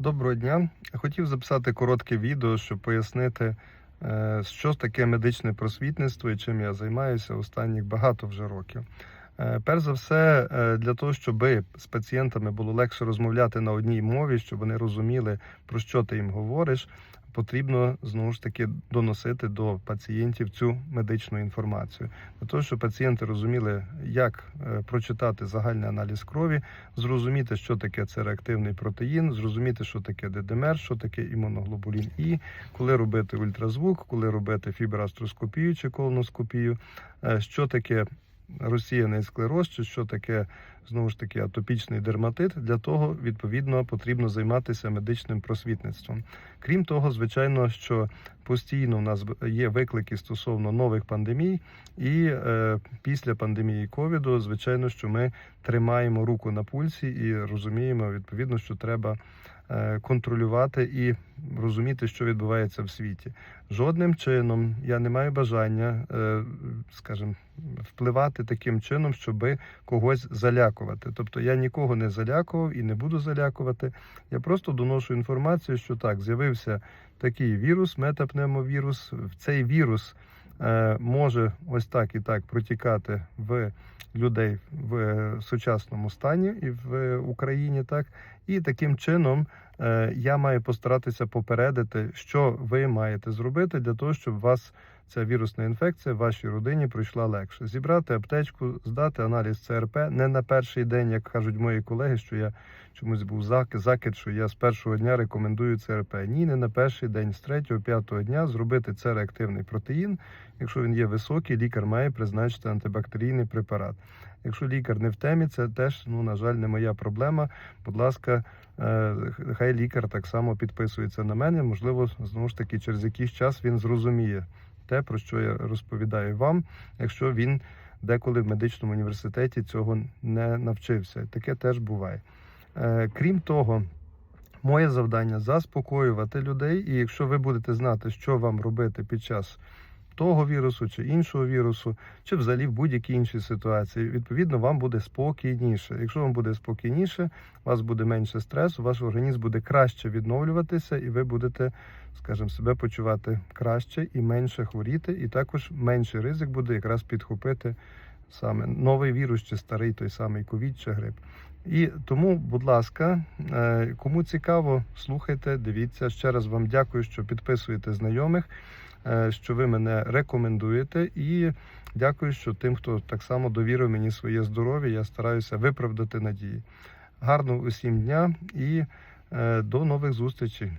Доброго дня. Хотів записати коротке відео, щоб пояснити, е, що таке медичне просвітництво і чим я займаюся останніх багато вже років. Е, Перш за все, е, для того, щоб з пацієнтами було легше розмовляти на одній мові, щоб вони розуміли, про що ти їм говориш, потрібно знову ж таки доносити до пацієнтів цю медичну інформацію. Для того, щоб пацієнти розуміли, як е, прочитати загальний аналіз крові, зрозуміти, що таке це реактивний протеїн, зрозуміти, що таке ДДМР, що таке імуноглобулін І, коли робити ультразвук, коли робити фіброастроскопію чи колоноскопію, що таке розсіяний склероз, чи що таке знову ж таки атопічний дерматит. Для того відповідно потрібно займатися медичним просвітництвом. Крім того, звичайно, що постійно у нас є виклики стосовно нових пандемій, і е, після пандемії ковіду, звичайно, що ми тримаємо руку на пульсі і розуміємо відповідно, що треба контролювати і розуміти, що відбувається в світі. Жодним чином я не маю бажання, е, скажімо, впливати таким чином, щоби когось залякувати. Тобто я нікого не залякував і не буду залякувати. Я просто доношу інформацію, що так, з'явився такий вірус, метапневмовірус. В цей вірус е, може ось так і так протікати в людей в сучасному стані і в Україні, так? І таким чином е, я маю постаратися попередити, що ви маєте зробити для того, щоб вас ця вірусна інфекція в вашій родині пройшла легше. Зібрати аптечку, здати аналіз ЦРП не на перший день, як кажуть мої колеги, що я чомусь був зак- закид, що я з першого дня рекомендую ЦРП. Ні, не на перший день, з третього, п'ятого дня зробити це реактивний протеїн. Якщо він є високий, лікар має призначити антибактерійний препарат. Якщо лікар не в темі, це теж, ну на жаль, не моя проблема. Будь ласка, е, хай лікар так само підписується на мене. Можливо, знову ж таки, через якийсь час він зрозуміє те, про що я розповідаю вам, якщо він деколи в медичному університеті цього не навчився. Таке теж буває. Е, Крім того, моє завдання заспокоювати людей, і якщо ви будете знати, що вам робити під час того вірусу чи іншого вірусу, чи взагалі в будь-якій іншій ситуації, відповідно, вам буде спокійніше. Якщо вам буде спокійніше, у вас буде менше стресу, ваш організм буде краще відновлюватися, і ви будете, скажімо, себе почувати краще і менше хворіти, і також менший ризик буде якраз підхопити саме новий вірус чи старий той самий ковід чи грип. І тому, будь ласка, е, кому цікаво, слухайте, дивіться. Ще раз вам дякую, що підписуєте знайомих, що ви мене рекомендуєте. І дякую, що тим, хто так само довірив мені своє здоров'я, я стараюся виправдати надії. Гарного усім дня і е, до нових зустрічей.